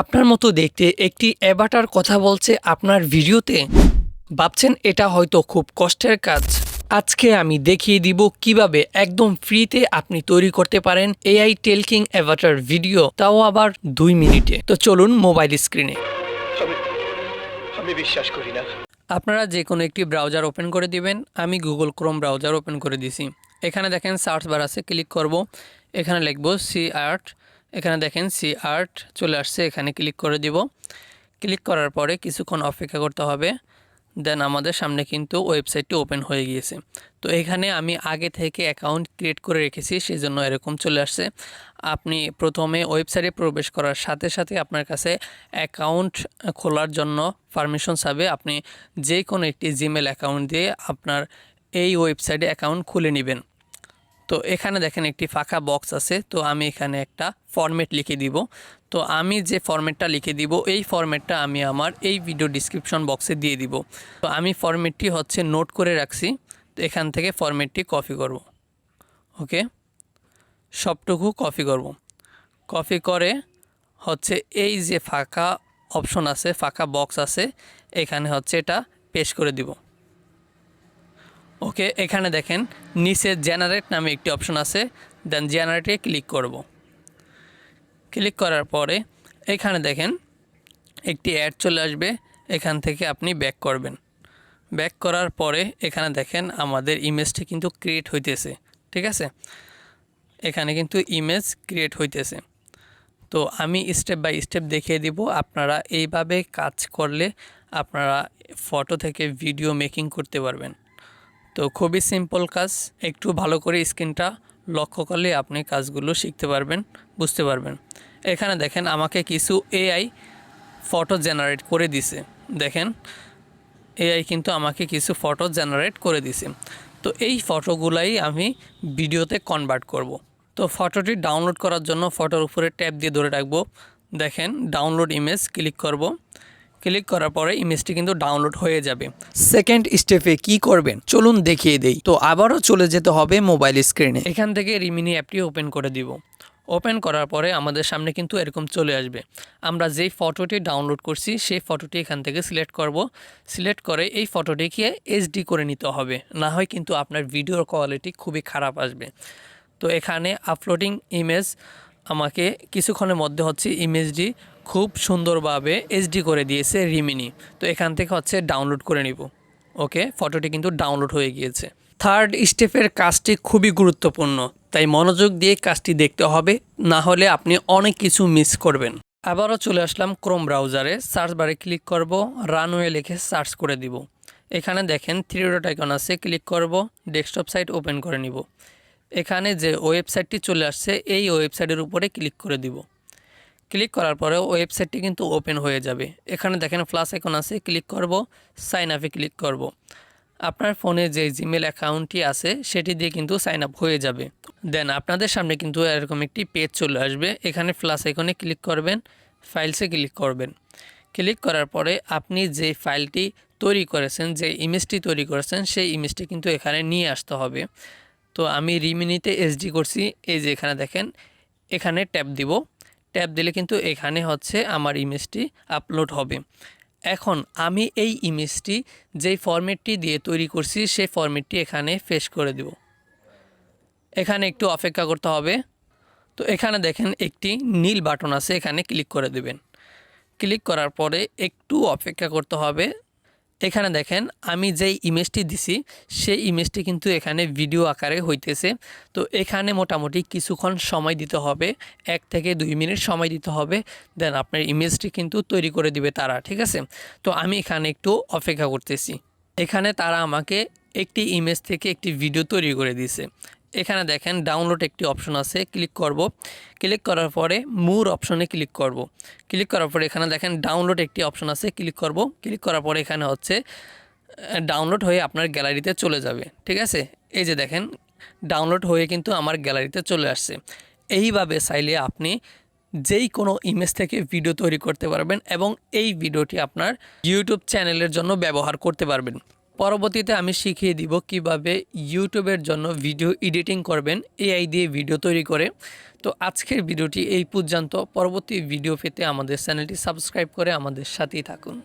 আপনার মতো দেখতে একটি অ্যাভাটার কথা বলছে আপনার ভিডিওতে? ভাবছেন এটা হয়তো খুব কষ্টের কাজ। আজকে আমি দেখিয়ে দিব কীভাবে একদম ফ্রিতে আপনি তৈরি করতে পারেন এআই টেলকিং অ্যাভাটার ভিডিও তাও আবার দুই মিনিটে। তো চলুন মোবাইল স্ক্রিনে। আমি বিশ্বাস করি না। আপনারা যে কোনো একটি ব্রাউজার ওপেন করে দিবেন। আমি গুগল ক্রোম ব্রাউজার ওপেন করে দিছি। এখানে দেখেন সার্চ বার আছে ক্লিক করব। এখানে লিখব সি আর্ট এখানে দেখেন সি আর্ট চলে আসছে, এখানে ক্লিক করে দিব। ক্লিক করার পরে কিছুক্ষণ অপেক্ষা করতে হবে। দেন আমাদের সামনে কিন্তু ওয়েবসাইটটি ওপেন হয়ে গিয়েছে। তো এখানে আমি আগে থেকে অ্যাকাউন্ট ক্রিয়েট করে রেখেছি সেই জন্য এরকম চলে আসছে। আপনি প্রথমে ওয়েবসাইটে প্রবেশ করার সাথে সাথে আপনার কাছে অ্যাকাউন্ট খোলার জন্য পারমিশন চাবে আপনি যে কোনো একটি জিমেল অ্যাকাউন্ট দিয়ে আপনার এই ওয়েবসাইটে অ্যাকাউন্ট খুলে নেবেন। তো এখানে দেখেন একটি ফাঁকা বক্স আছে, তো আমি এখানে একটা ফরম্যাট লিখে দিব। তো আমি যে ফরম্যাটটা লিখে দিব, এই ফরম্যাটটা আমি আমার এই ভিডিও ডিসক্রিপশন বক্সে দিয়ে দিব। তো আমি ফরম্যাটটি হচ্ছে নোট করে রাখছি, তো এখান থেকে ফরম্যাটটি কপি করব। ওকে সবটুকু কপি করব। কপি করে হচ্ছে এই যে ফাঁকা অপশন আছে, ফাঁকা বক্স আছে, এখানে হচ্ছে এটা পেশ করে দিব। ওকে, এখানে দেখেন, নিচে জেনারেট নামে একটি অপশন আছে দেন জেনারেটে ক্লিক করব। ক্লিক করার পরে, এখানে দেখেন, একটি অ্যাড চলে আসবে, এখান থেকে আপনি ব্যাক করবেন। ব্যাক করার পরে, এখানে দেখেন, আমাদের ইমেজটি কিন্তু ক্রিয়েট হইতেছে, ঠিক আছে? এখানে কিন্তু ইমেজ ক্রিয়েট হইতেছে। তো আমি স্টেপ বাই স্টেপ দেখিয়ে দিব, আপনারা এইভাবে কাজ করলে আপনারা ফটো থেকে ভিডিও মেকিং করতে পারবেন। তো খুবই সিম্পল কাজ। একটু ভালো করে স্ক্রিনটা লক্ষ্য করলে আপনি কাজগুলো শিখতে পারবেন, বুঝতে পারবেন। এখানে দেখেন আমাকে কিছু এআই ফটো জেনারেট করে দিছে। দেখেন এআই কিন্তু আমাকে কিছু ফটো জেনারেট করে দিছে। তো এই ফটোগুলাই আমি ভিডিওতে কনভার্ট করব। তো ফটোটি ডাউনলোড করার জন্য ফটোর উপরে ট্যাপ দিয়ে ধরে রাখব। দেখেন ডাউনলোড ইমেজ ক্লিক করব। ক্লিক করার পরে ইমেজটি কিন্তু ডাউনলোড হয়ে যাবে। সেকেন্ড স্টেপে কি করবেন? চলুন দেখিয়ে দেই। তো আবারও চলে যেতে হবে মোবাইল স্ক্রিনে এখান থেকে রিমিনি অ্যাপটি ওপেন করে দিব। ওপেন করার পরে আমাদের সামনে কিন্তু এরকম চলে আসবে। আমরা যেই ফটোটি ডাউনলোড করছি, সেই ফটোটি এখান থেকে সিলেক্ট করব। সিলেক্ট করে এই ফটোটিকে এইচডি করে নিতে হবে। না হয় কিন্তু আপনার ভিডিওর কোয়ালিটি খুবই খারাপ আসবে। তো এখানে আপলোডিং ইমেজ আমাকে কিছুক্ষণের মধ্যে হচ্ছে ইমেজটি খুব সুন্দরভাবে এইচডি করে দিয়েছে রিমিনি তো এখান থেকে হচ্ছে ডাউনলোড করে নিব। ওকে, ফটোটি কিন্তু ডাউনলোড হয়ে গিয়েছে। থার্ড স্টেপের কাজটি খুবই গুরুত্বপূর্ণ, তাই মনোযোগ দিয়ে কাজটি দেখতে হবে, না হলে আপনি অনেক কিছু মিস করবেন। আবারও চলে আসলাম ক্রোম ব্রাউজারে সার্চ বারে ক্লিক করব রানওয়ে লিখে সার্চ করে দিব। এখানে দেখেন থ্রি ডট আইকন আছে ক্লিক করব ডেস্কটপ সাইট ওপেন করে নিব। এখানে যে ওয়েবসাইটটি চলে আসছে, এই ওয়েবসাইটের উপরে ক্লিক করে দিব। ক্লিক করার পরে ওয়েবসাইটটি কিন্তু ওপেন হয়ে যাবে। এখানে দেখেন প্লাস আইকন আছে, ক্লিক করব সাইন আপে ক্লিক করব। আপনার ফোনে যে জিমেল অ্যাকাউন্টটি আছে, সেটি দিয়ে কিন্তু সাইন আপ হয়ে যাবে। দেন আপনাদের সামনে কিন্তু এরকম একটি পেজ চলে আসবে। এখানে প্লাস আইকনে ক্লিক করবেন ফাইলসে ক্লিক করবেন। ক্লিক করার পরে আপনি যে ফাইলটি তৈরি করেছেন, যে ইমেজটি তৈরি করেছেন, সেই ইমেজটি কিন্তু এখানে নিয়ে আসতে হবে। তো আমি রিমিনিতে এসডি করছি, এই যে এখানে দেখেন, এখানে ট্যাপ দিব। ট্যাপ দিলে কিন্তু এখানে হচ্ছে আমার ইমেজটি আপলোড হবে। এখন আমি এই ইমেজটি যেই ফরম্যাটটি দিয়ে তৈরি করছি, সেই ফরম্যাটটি এখানে ফেস করে দেব। এখানে একটু অপেক্ষা করতে হবে। তো এখানে দেখেন একটি নীল বাটন আছে, এখানে ক্লিক করে দেবেন। ক্লিক করার পরে একটু অপেক্ষা করতে হবে এখানে দেখেন, আমি যেই ইমেজটি দিছি, সেই ইমেজটি কিন্তু এখানে ভিডিও আকারে হইতেছে। তো এখানে মোটামুটি কিছুক্ষণ সময় দিতে হবে, এক থেকে দুই মিনিট সময় দিতে হবে। দেন আপনার ইমেজটি কিন্তু তৈরি করে দিবে তারা, ঠিক আছে? তো আমি এখানে একটু অপেক্ষা করতেছি। এখানে তারা আমাকে একটি ইমেজ থেকে একটি ভিডিও তৈরি করে দিয়েছে। এখানে দেখেন ডাউনলোড একটি অপশন আছে ক্লিক করব। ক্লিক করার পরে মুর অপশনে ক্লিক করব। ক্লিক করার পরে এখানে দেখেন ডাউনলোড একটি অপশন আছে ক্লিক করব। ক্লিক করার পরে এখানে হচ্ছে ডাউনলোড হয়ে আপনার গ্যালারিতে চলে যাবে, ঠিক আছে? এই যে দেখেন ডাউনলোড হয়ে কিন্তু আমার গ্যালারিতে চলে আসছে। এইভাবে চাইলে আপনি যেই কোনো ইমেজ থেকে ভিডিও তৈরি করতে পারবেন এবং এই ভিডিওটি আপনার ইউটিউব চ্যানেলের জন্য ব্যবহার করতে পারবেন। পরবর্তীতে আমি শিখিয়ে দিব কীভাবে ইউটিউবের জন্য ভিডিও এডিটিং করবেন, এআই দিয়ে ভিডিও তৈরি করে। তো আজকের ভিডিওটি এই পর্যন্ত। পরবর্তী ভিডিও পেতে আমাদের চ্যানেলটি সাবস্ক্রাইব করে আমাদের সাথেই থাকুন।